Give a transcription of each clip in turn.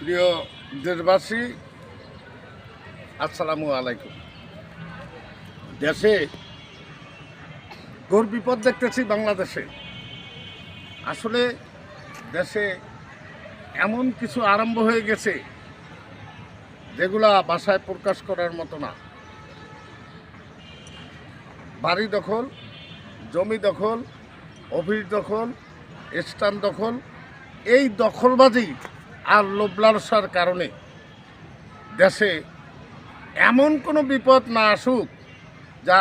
প্রিয় দেশবাসী, আসসালামু আলাইকুম। দেশে ঘোর বিপদ দেখতেছি বাংলাদেশে। আসলে দেশে এমন কিছু আরম্ভ হয়ে গেছে যেগুলা বাসায় প্রকাশ করার মতো না। বাড়ি দখল, জমি দখল, অফিস দখল, স্থান দখল, এই দখলবাজি আর লোভলালসার কারণে দেশে এমন কোনো বিপদ না আসুক যা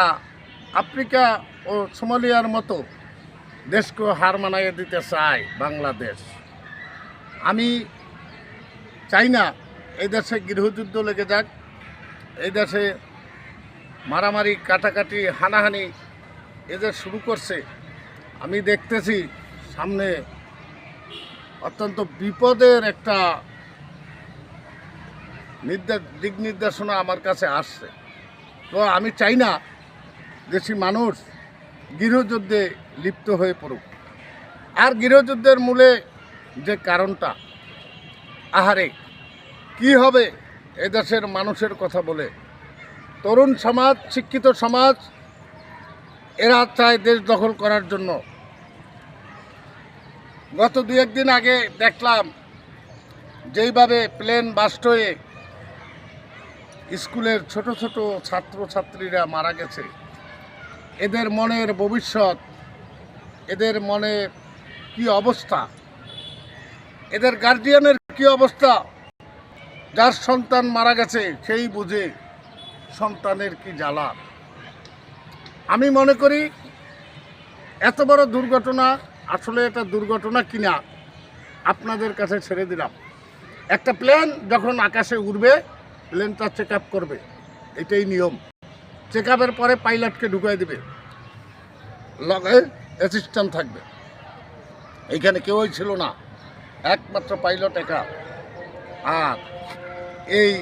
আফ্রিকা ও সোমালিয়ার মতো দেশকে হার মানাইয়ে দিতে চায় বাংলাদেশ। আমি চাই না এই দেশে গৃহযুদ্ধ লেগে যাক, এই দেশে মারামারি, কাটাকাটি, হানাহানি এদের শুরু করছে, আমি দেখতেছি সামনে অত্যন্ত বিপদের একটা নির্দেশ দিক নির্দেশনা আমার কাছে আসছে। তো আমি চাই না দেশি মানুষ গৃহযুদ্ধে লিপ্ত হয়ে পড়ুক। আর গৃহযুদ্ধের মূলে যে কারণটা, আহারে, কি হবে এদেশের মানুষের কথা বলে? তরুণ সমাজ, শিক্ষিত সমাজ, এরা চায় দেশ দখল করার জন্য গত দু একদিন আগে দেখলাম, যেইভাবে প্লেন বাস্ট হয়ে স্কুলের ছোট ছোট ছাত্র ছাত্রীরা মারা গেছে। এদের মনের ভবিষ্যৎ, এদের মনে কি অবস্থা, এদের গার্জিয়ানের কি অবস্থা, যার সন্তান মারা গেছে সেই বুঝে সন্তানের কি জ্বালা। আমি মনে করি, এত বড় দুর্ঘটনা আসলে এটা দুর্ঘটনা কিনা আপনাদের কাছে ছেড়ে দিলাম। একটা প্লেন যখন আকাশে উড়বে প্লেনটা চেক করবে। এটাই নিয়ম। চেক পরে পাইলটকে ঢুকাই দেবে। লগে অ্যাসিস্ট্যান্ট থাকবে। এইখানে কেউই ছিল না। একমাত্র পাইলট একা। আর এই